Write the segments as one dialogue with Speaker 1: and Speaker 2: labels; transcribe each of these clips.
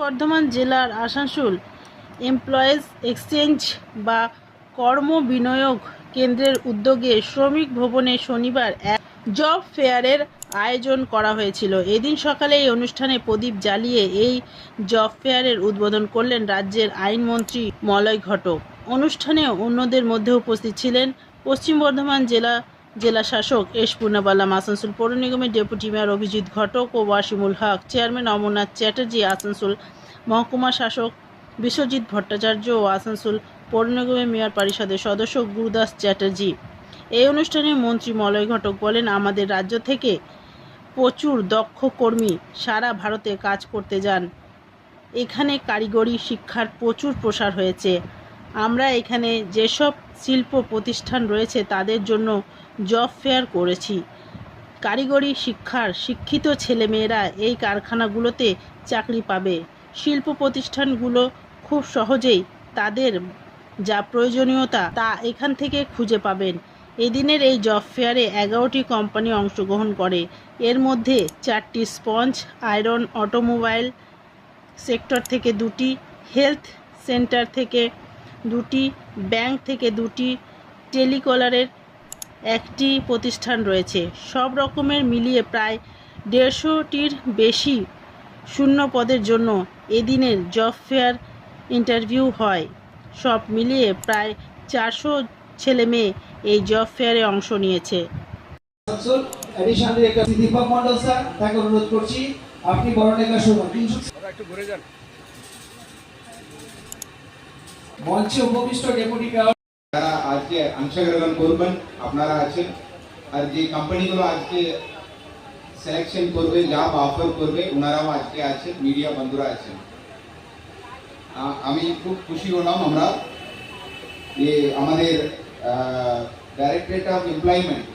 Speaker 1: বর্ধমান জেলার Asansol employees exchange বা কর্ম বিনিয়োগ কেন্দ্রের উদ্যোগে শ্রমিক ভবনে শনিবার এক জব ফেয়ারের আয়োজন করা হয়েছিল। এদিন সকালে এই অনুষ্ঠানে প্রদীপ জ্বালিয়ে এই জব ফেয়ারের উদ্বোধন করলেন রাজ্যের আইনমন্ত্রী মলয় ঘটক। অনুষ্ঠানে অন্যদের মধ্যে উপস্থিত ছিলেন পশ্চিম বর্ধমান জেলা জেলা শাসক এস পূর্ণবালাম আসানসোল পৌর নিগমের ডেপুটি মেয়র অভিজিৎ ঘটক ও ওয়াসিমুল হক, চেয়ারম্যান অমরনাথ চ্যাটার্জি, আসানসোল মহকুমা শাসক বিশ্বজিৎ ভট্টাচার্য ও আসানসোল পৌর নিগমের মেয়র পরিষদের সদস্য গুরুদাস চ্যাটার্জি। এই অনুষ্ঠানে মন্ত্রী মলয় ঘটক বলেন, আমাদের রাজ্য থেকে প্রচুর দক্ষ কর্মী সারা ভারতে কাজ করতে যান। এখানে কারিগরি শিক্ষার প্রচুর প্রসার হয়েছে। আমরা এখানে যেসব শিল্প প্রতিষ্ঠান রয়েছে তাদের জন্য জব ফেয়ার করেছি। কারিগরি শিক্ষার শিক্ষিত ছেলেমেয়েরা এই কারখানাগুলোতে চাকরি পাবে। শিল্প প্রতিষ্ঠানগুলো খুব সহজেই তাদের যা প্রয়োজনীয়তা তা এখান থেকে খুঁজে পাবেন। এদিনের এই জব ফেয়ারে এগারোটি কোম্পানি অংশগ্রহণ করে। এর মধ্যে চারটি স্পঞ্জ আয়রন অটোমোবাইল সেক্টর থেকে দুটি হেলথ সেন্টার থেকে দুটি ব্যাংক থেকে দুটি টেলিকলারের একটি প্রতিষ্ঠান রয়েছে। সব রকমের মিলিয়ে প্রায় দেড়শোটির বেশি শূন্য পদের জন্য এদিনের জব ফেয়ার ইন্টারভিউ হয়। সব মিলিয়ে প্রায় চারশো ছেলে মেয়ে এই জব ফেয়ারে অংশ নিয়েছে।
Speaker 2: একটা দীপক মন্ডল স্যার তাকে অনুরোধ করছি আপনি বরণেকা শোভন তিনশো মঞ্চে উপবিষ্ট ডেপুটি
Speaker 3: যারা আজকে অংশগ্রহণ করবেন, আপনারা আছেন। আর যে কোম্পানিগুলো আজকে সিলেকশন করবে জব অফার করবে ওনারাও আজকে আছেন মিডিয়া বন্ধুরা আছেন। আমি খুব খুশি হলাম আমরা যে আমাদের ডাইরেক্টরেট অফ এমপ্লয়মেন্ট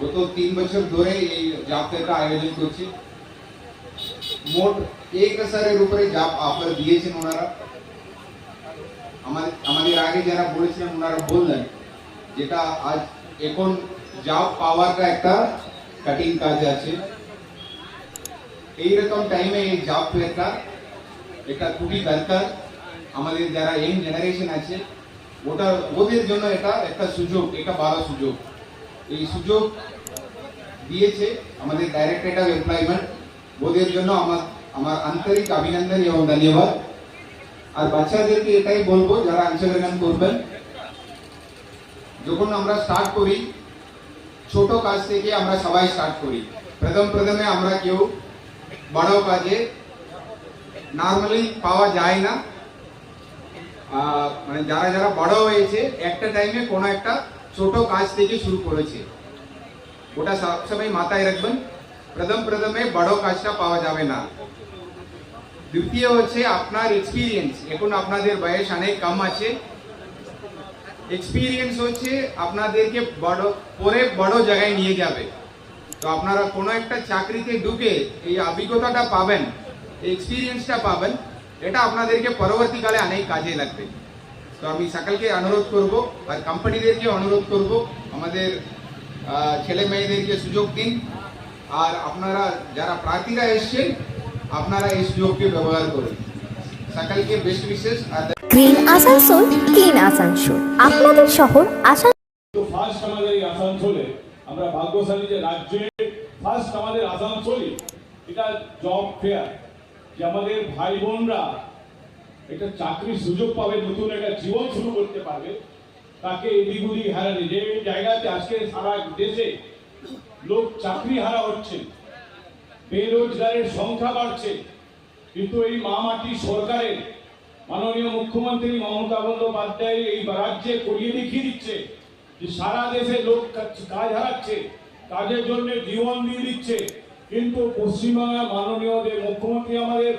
Speaker 3: গত তিন বছর ধরে এই জব ফেয়ারটা আয়োজন করছে। মোট এক হাজারের উপরে জব অফার দিয়েছেন ওনারা। আমাদের আমাদের আগে যারা বলেছিলেন ওনারা বললেন যেটা আজ এখন জব পাওয়ারটা একটা কাটিং কাজ আছে এইরকম টাইমে এই জব ফেয়ারটা এটা খুবই দরকার আমাদের যারা ইয়ং জেনারেশন আছে ওটা ওদের জন্য এটা একটা সুযোগ একটা বড় সুযোগ এই সুযোগ দিয়েছে আমাদের ডাইরেক্টরেট অফ এমপ্লয়মেন্ট ওদের জন্য আমার আমার আন্তরিক অভিনন্দন এবং ধন্যবাদ আর বাচ্চাদেরকে এটাই বলব, যারা অংশগ্রহণ করবেন, যখন আমরা স্টার্ট করি, ছোট কাজ থেকে আমরা সবাই স্টার্ট করি। প্রথম প্রথমে আমরা কেউ বড় কাজে নর্মালি পাওয়া যায় না। মানে যারা যারা বড় হয়েছে, একটা টাইমে কোনো একটা ছোট কাজ থেকে শুরু করেছে। ওটা সবসময় মাথায় রাখবেন। প্রথম প্রথমে বড় কাজটা পাওয়া যাবে না। দ্বিতীয় হচ্ছে আপনার এক্সপিরিয়েন্স এখন আপনাদের বয়স অনেক কম আছে। এক্সপিরিয়েন্স হচ্ছে আপনাদেরকে বড়, পরে বড় জায়গায় নিয়ে যাবে। তো আপনারা কোনো একটা চাকরিতে ঢুকে এই অভিজ্ঞতাটা পাবেন এক্সপিরিয়েন্সটা পাবেন, এটা আপনাদেরকে পরবর্তীকালে অনেক কাজে লাগবে। তো আমি সকলকে অনুরোধ করব, আর কোম্পানিদেরকে অনুরোধ করব, আমাদের ছেলে মেয়েদেরকে সুযোগ দিন। আর আপনারা যারা প্রার্থীরা এসছেন আপনারা এই সুযোগকে ব্যবহার করুন। সকলকে বেস্ট বিশেষ
Speaker 4: গ্রিন আসানসোল ক্লিন আসানসোল। আপনাদের শহর আসান
Speaker 5: তো ফার্স্ট আমাদের এই আসানসোলে আমরা ভাগ্যশালী যে রাজ্যে ফার্স্ট আমাদের আসানসোলই এটা জব ফেয়ার যে আমাদের ভাই বোনরা একটা চাকরির সুযোগ পাবে নতুন একটা জীবন শুরু করতে পারবে তাকে এদিক ওদিক হারানি যে জায়গাতে আজকে সারা দেশে লোক চাকরি হারা হচ্ছে বেরোজগারের সংখ্যা বাড়ছে। কিন্তু এই মামাটি সরকারের মাননীয় মুখ্যমন্ত্রী মমতা বন্দ্যোপাধ্যায় এই রাজ্যে করিয়ে দেখিয়ে দিচ্ছে যে সারা দেশে লোক কাজ হারাচ্ছে, কাজের জন্য জীবন দিয়ে দিচ্ছে। কিন্তু পশ্চিমবাংলার মাননীয় যে মুখ্যমন্ত্রী আমাদের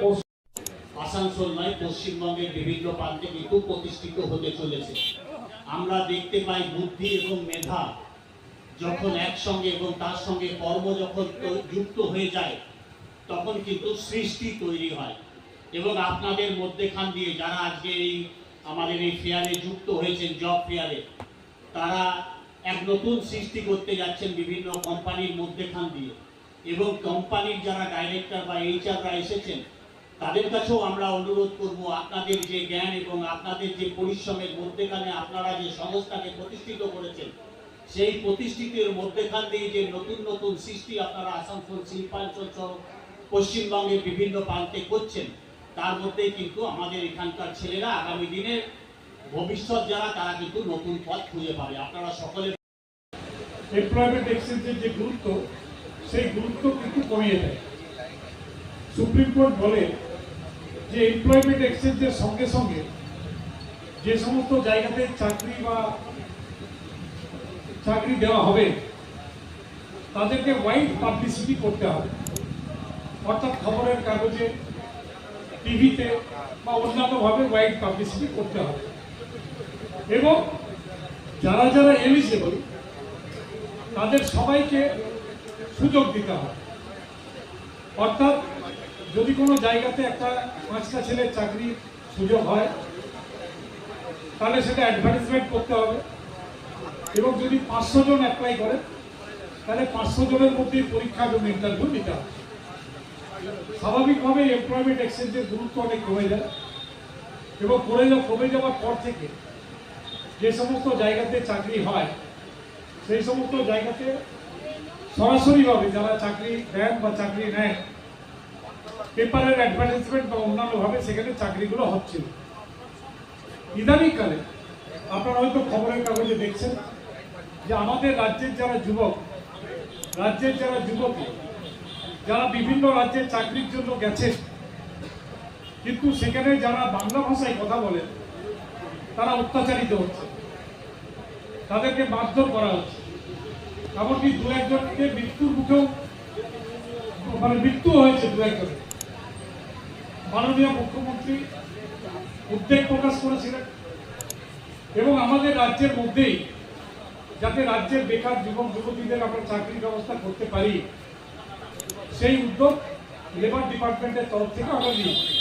Speaker 6: আসানসোল নয়, পশ্চিমবঙ্গের বিভিন্ন প্রান্তে কিন্তু প্রতিষ্ঠিত হতে চলেছে। আমরা দেখতে পাই বুদ্ধি এবং মেধা যখন একসঙ্গে এবং তার সঙ্গে কর্ম যখন যুক্ত হয়ে যায়, তখন কিন্তু সৃষ্টি তৈরি হয়। এবং আপনাদের মধ্যেখান দিয়ে যারা আজকে এই আমাদের এই ফেয়ারে যুক্ত হয়েছেন, জব ফেয়ারে, তারা এক নতুন সৃষ্টি করতে যাচ্ছেন বিভিন্ন কোম্পানির মধ্যেখান দিয়ে। এবং কোম্পানির যারা ডাইরেক্টর বা এইচআররা এসেছেন, তাদের কাছেও আমরা অনুরোধ করব আপনাদের যে জ্ঞান এবং আপনাদের যে পরিশ্রমের মধ্যেখানে আপনারা যে সংস্থাকে প্রতিষ্ঠিত করেছেন সেই প্রতিষ্ঠিতের মধ্যেখান দিয়ে যে নতুন নতুন সৃষ্টি আপনারা আসানসোল, শিল্পাঞ্চল সহ পশ্চিমবঙ্গের বিভিন্ন প্রান্তে করছেন, তার মধ্যে কিন্তু আমাদের এখানকার ছেলেরা আগামী দিনে ভবিষ্যৎ যারা, তারা কিন্তু নতুন পথ খুঁজে পাবে। আপনারা সকলে
Speaker 7: এমপ্লয়মেন্ট এক্সচেঞ্জের যে গুরুত্ব, সেই গুরুত্ব কিন্তু কমিয়ে দেয়। সুপ্রিম কোর্ট বলে যে এমপ্লয়মেন্ট এক্সচেঞ্জের সঙ্গে সঙ্গে যে সমস্ত জায়গাতে চাকরি বা চাকরি দেওয়া হবে, তাদেরকে ওয়াইড পাবলিসিটি করতে হবে। অর্থাৎ খবরের কাগজে, টিভিতে বা অন্যান্যভাবে ওয়াইড পাবলিসিটি করতে হবে। এবং যারা যারা এলিজেবল তাদের সবাইকে সুযোগ দিতে হবে। অর্থাৎ যদি কোনো জায়গাতে একটা পাঁচটা ছেলের চাকরির সুযোগ হয়, তাহলে সেটা অ্যাডভার্টাইজমেন্ট করতে হবে। এবং যদি পাঁচশো জন অ্যাপ্লাই করে, তাহলে পাঁচশো জনের মধ্যে পরীক্ষা এবং ইন্টারভিউ নিতে হবে। স্বাভাবিকভাবে এমপ্লয়মেন্ট এক্সচেঞ্জের গুরুত্ব অনেক কমে যায় এবং কমে কমে যাওয়ার পর থেকে যে সমস্ত জায়গাতে চাকরি হয়, সেই সমস্ত জায়গাতে সরাসরিভাবে যারা চাকরি দেন বা চাকরি নেন পেপারের অ্যাডভার্টাইজমেন্ট বা অন্যান্যভাবে সেখানে চাকরিগুলো হচ্ছিল। ইদানিংকালে আপনারা হয়তো খবরের কাগজে দেখছেন যে আমাদের রাজ্যের যারা যুবক, রাজ্যের যারা যুবক যারা বিভিন্ন রাজ্যে চাকরির জন্য গেছেন, কিন্তু সেখানে যারা বাংলা ভাষায় কথা বলেন, তারা অত্যাচারিত হচ্ছে। তাদেরকে মারধর করা হচ্ছে। এমনকি দু একজনকে মৃত্যুর মুখেও মানে মৃত্যু হয়েছে দু একজনের। মাননীয় মুখ্যমন্ত্রী উদ্বেগ প্রকাশ করেছিলেন। এবং আমাদের রাজ্যের মধ্যেই যাতে রাজ্যের বেকার যুবক যুবতীদের আমরা চাকরির ব্যবস্থা করতে পারি। সেই উদ্যোগ লেবার ডিপার্টমেন্টের তরফ থেকে আমরা নিয়েছি।